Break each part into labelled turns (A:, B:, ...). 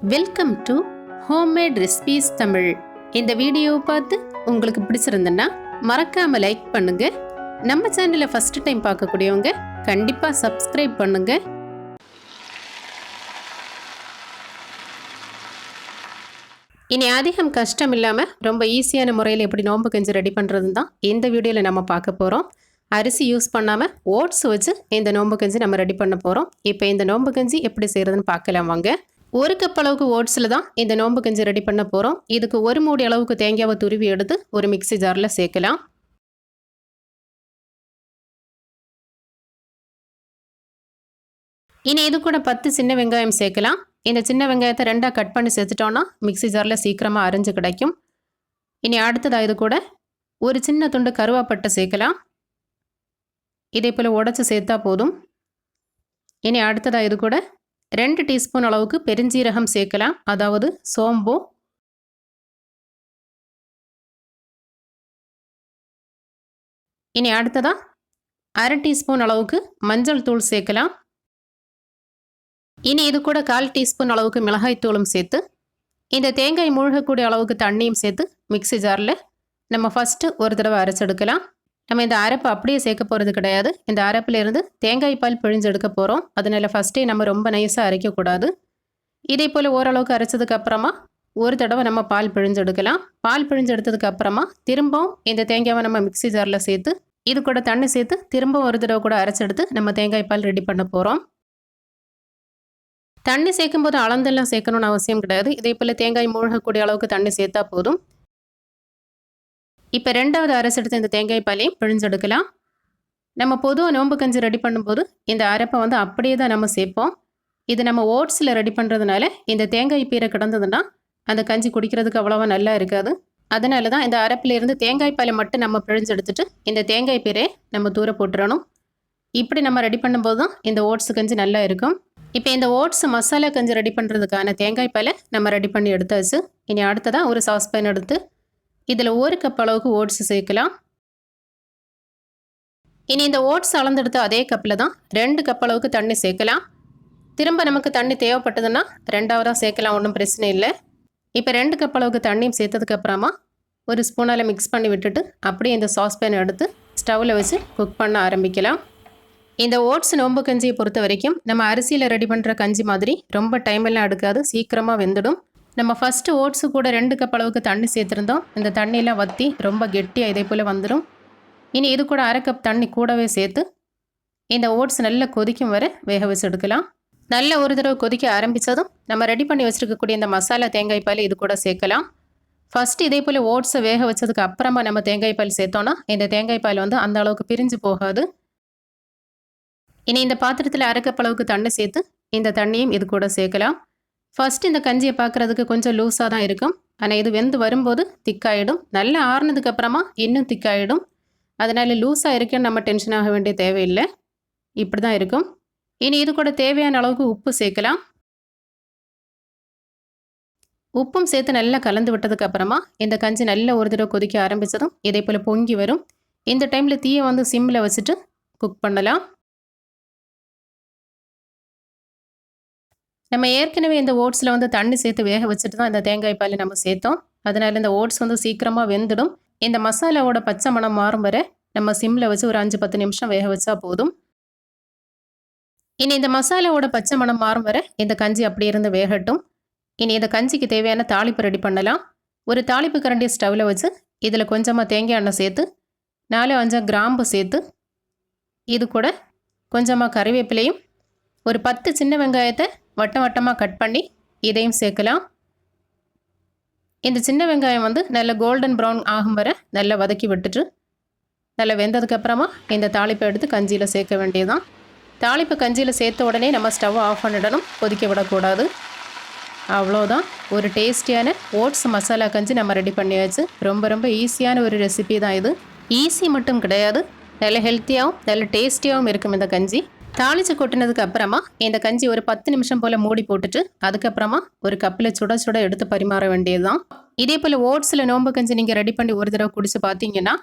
A: Welcome to homemade recipes Tamil இந்த வீடியோவை பார்த்து உங்களுக்கு பிடிச்சிருந்தேன்னா மறக்காம லைக் பண்ணுங்க. நம்ம சேனலை ஃபர்ஸ்ட் டைம் பார்க்கக்கூடியவங்க கண்டிப்பாக சப்ஸ்கிரைப் பண்ணுங்க. இனி அதிகம் கஷ்டம் இல்லாமல் ரொம்ப ஈஸியான முறையில் எப்படி நோம்பு கஞ்சி ரெடி பண்ணுறதுன்னு தான் இந்த வீடியோவில் நம்ம பார்க்க போகிறோம் அரிசி யூஸ் பண்ணாமல் ஓட்ஸ் வச்சு இந்த நோம்பு கஞ்சி நம்ம ரெடி பண்ண போகிறோம் இப்போ இந்த நோம்பு கஞ்சி எப்படி செய்கிறதுன்னு பார்க்கலாம் வாங்க. ஒரு கப் அளவுக்கு ஓட்ஸில் தான் இந்த நோம்பு கஞ்சி ரெடி பண்ண போகிறோம் இதுக்கு ஒரு மூடி அளவுக்கு தேங்காவை துருவி எடுத்து ஒரு மிக்ஸி ஜாரில் சேர்க்கலாம். இனி இது கூட பத்து சின்ன வெங்காயம் சேர்க்கலாம். இந்த சின்ன வெங்காயத்தை ரெண்டாக கட் பண்ணி சேர்த்துட்டோன்னா மிக்ஸி ஜாரில் சீக்கிரமாக அரைஞ்சு கிடைக்கும். இனி அடுத்ததாக இது கூட ஒரு சின்ன துண்டு கருவாப்பட்டை சேர்க்கலாம். இதே போல் உடச்சி சேர்த்தா போதும். இனி அடுத்ததாக இது கூட ரெண்டு டீஸ்பூன் அளவுக்கு பெருஞ்சீரகம் சேர்க்கலாம். அதாவது சோம்பு. இனி அடுத்ததா அரை டீஸ்பூன் அளவுக்கு மஞ்சள் தூள் சேர்க்கலாம். இனி இது கூட கால் டீஸ்பூன் அளவுக்கு மிளகாய் தூளும் சேர்த்து இந்த தேங்காய் மூழ்கக்கூடிய அளவுக்கு தண்ணியும் சேர்த்து மிக்ஸி ஜாரில் நம்ம ஃபஸ்ட்டு ஒரு தடவை அரைச்செடுக்கலாம். நம்ம இந்த அரைப்பை அப்படியே சேர்க்க போகிறது கிடையாது. இந்த அரைப்பில் இருந்து தேங்காய் பால் பிழிஞ்சு எடுக்க போகிறோம் அதனால் ஃபஸ்ட்டே நம்ம ரொம்ப நைஸாக அரைக்கக்கூடாது இதே போல் ஓரளவுக்கு அரைச்சதுக்கு அப்புறமா ஒரு தடவை நம்ம பால் பிழிஞ்சு எடுக்கலாம். பால் பிழிஞ்சு அப்புறமா திரும்பவும் இந்த தேங்காவை நம்ம மிக்ஸி ஜாரில் சேர்த்து இது கூட தண்ணி சேர்த்து திரும்ப ஒரு தடவை கூட அரைச்செடுத்து நம்ம தேங்காய் பால் ரெடி பண்ண போகிறோம் தண்ணி சேர்க்கும்போது அளந்தெல்லாம் சேர்க்கணும்னு அவசியம் கிடையாது. இதே போல் தேங்காய் மூழ்கக்கூடிய அளவுக்கு தண்ணி சேர்த்தா போதும். இப்போ ரெண்டாவது அரைச்செடுத்து இந்த தேங்காய் பாலையும் பிழிஞ்செடுக்கலாம் நம்ம பொதுவாக நோம்பு கஞ்சி ரெடி பண்ணும்போது இந்த அரைப்பை வந்து அப்படியே தான் நம்ம சேர்ப்போம். இது நம்ம ஓட்ஸில் ரெடி பண்ணுறதுனால இந்த தேங்காய் பீரை கிடந்ததுன்னா அந்த கஞ்சி குடிக்கிறதுக்கு அவ்வளோவா நல்லா இருக்காது. அதனால தான் இந்த அரைப்பிலேருந்து தேங்காய் பாலை மட்டும் நம்ம பிழிஞ்செடுத்துட்டு இந்த தேங்காய் பீரை நம்ம தூர போட்டுறணும். இப்படி நம்ம ரெடி பண்ணும்போது தான் இந்த ஓட்ஸ் கஞ்சி நல்லா இருக்கும். இப்போ இந்த ஓட்ஸ் மசாலா கஞ்சி ரெடி பண்ணுறதுக்கான தேங்காய் பாலை நம்ம ரெடி பண்ணி எடுத்தாச்சு. இனி அடுத்ததாக ஒரு சாஸ்பேன் எடுத்து இதில் ஒரு கப் அளவுக்கு ஓட்ஸ் சேர்க்கலாம். இனி இந்த ஓட்ஸ் அளந்தெடுத்த அதே கப்பில் தான் ரெண்டு கப் அளவுக்கு தண்ணி சேர்க்கலாம். திரும்ப நமக்கு தண்ணி தேவைப்பட்டதுன்னா ரெண்டாவதாக சேர்க்கலாம் ஒன்றும் பிரச்சனை இல்லை. இப்போ ரெண்டு கப் அளவுக்கு தண்ணியும் சேர்த்ததுக்கப்புறமா ஒரு ஸ்பூனால் மிக்ஸ் பண்ணி விட்டுட்டு அப்படியே இந்த சாஸ்பேன் எடுத்து ஸ்டவ்வில் வச்சு குக் பண்ண ஆரம்பிக்கலாம். இந்த ஓட்ஸ் நோம்பு கஞ்சியை பொறுத்த வரைக்கும் நம்ம அரிசியில் ரெடி பண்ணுற கஞ்சி மாதிரி ரொம்ப டைம் எல்லாம் எடுக்காது சீக்கிரமாக வெந்துடும். நம்ம ஃபஸ்ட்டு ஓட்ஸு கூட ரெண்டு கப் அளவுக்கு தண்ணி சேர்த்துருந்தோம். இந்த தண்ணியெல்லாம் வற்றி ரொம்ப கெட்டியாக இதே போல் வந்துடும் இனி இது கூட அரை கப் தண்ணி கூடவே சேர்த்து இந்த ஓட்ஸ் நல்லா கொதிக்கும் வரை வேக வச்சு எடுக்கலாம். நல்ல ஒரு தடவை கொதிக்க ஆரம்பித்ததும் நம்ம ரெடி பண்ணி வச்சுருக்கக்கூடிய இந்த மசாலா தேங்காய் பால் இது கூட சேர்க்கலாம். ஃபஸ்ட்டு இதே போல் ஓட்ஸை வேக வச்சதுக்கு அப்புறமா நம்ம தேங்காய் பால் சேர்த்தோன்னா இந்த தேங்காய் பால் வந்து அந்த அளவுக்கு பிரிஞ்சு போகாது. இனி இந்த பாத்திரத்தில் அரைக்கப்பளவுக்கு தண்ணி சேர்த்து இந்த தண்ணியும் இது கூட சேர்க்கலாம். ஃபர்ஸ்ட் இந்த கஞ்சியை பார்க்குறதுக்கு கொஞ்சம் லூஸாக தான் இருக்கும். ஆனால் இது வெந்து வரும்போது திக்காயிடும். நல்லா ஆறுனதுக்கு அப்புறமா இன்னும் திக்காயிடும். அதனால் லூஸாக இருக்குன்னு நம்ம டென்ஷன் ஆக வேண்டிய தேவையில்லை. இப்படி தான் இருக்கும். இனி இது கூட தேவையான அளவுக்கு உப்பு சேர்க்கலாம். உப்பும் சேர்த்து நல்லா கலந்து விட்டதுக்கு அப்புறமா இந்த கஞ்சி நல்ல ஒரு தடவை கொதிக்க ஆரம்பித்ததும் இதே போல் பொங்கி வரும். இந்த டைமில் தீயை வந்து சிம்மில் வச்சுட்டு குக் பண்ணலாம். நம்ம ஏற்கனவே இந்த ஓட்ஸில் வந்து தண்ணி சேர்த்து வேக வச்சுட்டு தான் இந்த தேங்காய் பால் நம்ம சேர்த்தோம். அதனால் இந்த ஓட்ஸ் வந்து சீக்கிரமாக வெந்துடும். இந்த மசாலாவோட பச்சை மணம் மாறும் வரை நம்ம சிம்மில் வச்சு ஒரு அஞ்சு பத்து நிமிஷம் வேக வச்சா போதும். இனி இந்த மசாலாவோட பச்சை மணம் மாறும் வரை இந்த கஞ்சி அப்படி இருந்து வேகட்டும். இனி இந்த கஞ்சிக்கு தேவையான தாளிப்பு ரெடி பண்ணலாம். ஒரு தாளிப்பு கரண்டியை ஸ்டவ்வில் வச்சு இதில் கொஞ்சமாக தேங்காய் எண்ணெய் சேர்த்து நாலு அஞ்சு கிராம்பு சேர்த்து இது கூட கொஞ்சமாக கறிவேப்பிலையும் ஒரு பத்து சின்ன வெங்காயத்தை வட்டம் வட்டமாக கட் பண்ணி இதையும் சேர்க்கலாம். இந்த சின்ன வெங்காயம் வந்து நல்ல கோல்டன் ப்ரௌன் ஆகும் வரை நல்லா வதக்கி விட்டுட்டு நல்லா வெந்ததுக்கப்புறமா இந்த தாளிப்பை எடுத்து கஞ்சியில் சேர்க்க வேண்டியதுதான். தாளிப்பு கஞ்சியில் சேர்த்த உடனே நம்ம ஸ்டவ் ஆஃப் பண்ணிடணும் கொதிக்க விடக்கூடாது. அவ்வளோதான் ஒரு டேஸ்டியான ஓட்ஸ் மசாலா கஞ்சி நம்ம ரெடி பண்ணியாச்சு. ரொம்ப ரொம்ப ஈஸியான ஒரு ரெசிபி தான் இது. ஈஸி மட்டும் கிடையாது. நல்ல ஹெல்த்தியாகவும் நல்ல டேஸ்டியாகவும் இருக்கும் இந்த கஞ்சி. தாளிச்சு கொட்டினதுக்கு அப்புறமா இந்த கஞ்சி ஒரு பத்து நிமிஷம் போல் மூடி போட்டுட்டு அதுக்கப்புறமா ஒரு கப்பில் சுட சுட எடுத்து பரிமாற வேண்டியதுதான். இதே போல் ஓட்ஸில் நோம்பு கஞ்சி நீங்கள் ரெடி பண்ணி ஒரு தடவை குடிச்சு பார்த்தீங்கன்னா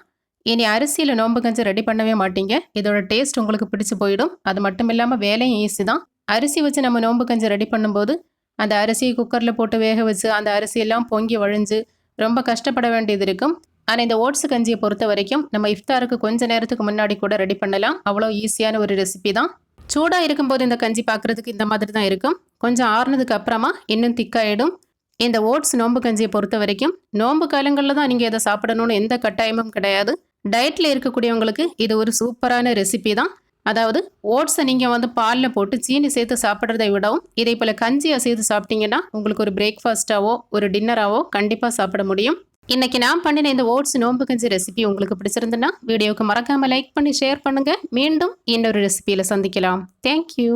A: இனி அரிசியில் நோம்பு கஞ்சி ரெடி பண்ணவே மாட்டீங்க. இதோட டேஸ்ட் உங்களுக்கு பிடிச்சு போயிடும். அது மட்டும் இல்லாமல் வேலையும் ஈஸி தான். அரிசி வச்சு நம்ம நோம்பு கஞ்சி ரெடி பண்ணும்போது அந்த அரிசியை குக்கரில் போட்டு வேக வச்சு அந்த அரிசியெல்லாம் பொங்கி வழிஞ்சு ரொம்ப கஷ்டப்பட வேண்டியது இருக்கும். ஆனால் இந்த ஓட்ஸ் கஞ்சியை பொறுத்த வரைக்கும் நம்ம இஃப்தாருக்கு கொஞ்ச நேரத்துக்கு முன்னாடி கூட ரெடி பண்ணலாம். அவ்வளோ ஈஸியான ஒரு ரெசிபி தான். சூடாக இருக்கும்போது இந்த கஞ்சி பார்க்குறதுக்கு இந்த மாதிரி தான் இருக்கும். கொஞ்சம் ஆறுனதுக்கு அப்புறமா இன்னும் திக்காயிடும். இந்த ஓட்ஸ் நோம்பு கஞ்சியை பொறுத்த வரைக்கும் நோம்பு காலங்களில் தான் நீங்கள் இதை சாப்பிடணும்னு எந்த கட்டாயமும் கிடையாது. டயட்டில் இருக்கக்கூடியவங்களுக்கு இது ஒரு சூப்பரான ரெசிபி தான். அதாவது ஓட்ஸை நீங்கள் வந்து பாலில் போட்டு சீனி சேர்த்து சாப்பிட்றதை விடவும் இதே போல் கஞ்சியை சேர்த்து சாப்பிட்டீங்கன்னா உங்களுக்கு ஒரு பிரேக்ஃபாஸ்ட்டாவோ ஒரு டின்னராகவோ கண்டிப்பாக சாப்பிட முடியும். இன்னைக்கு நான் பண்ணின இந்த ஓட்ஸ் நோம்பு கஞ்சி ரெசிபி உங்களுக்கு பிடிச்சிருந்துன்னா வீடியோவுக்கு மறக்காமல் லைக் பண்ணி ஷேர் பண்ணுங்கள் மீண்டும் இன்னொரு ரெசிபியில் சந்திக்கலாம். தேங்க்யூ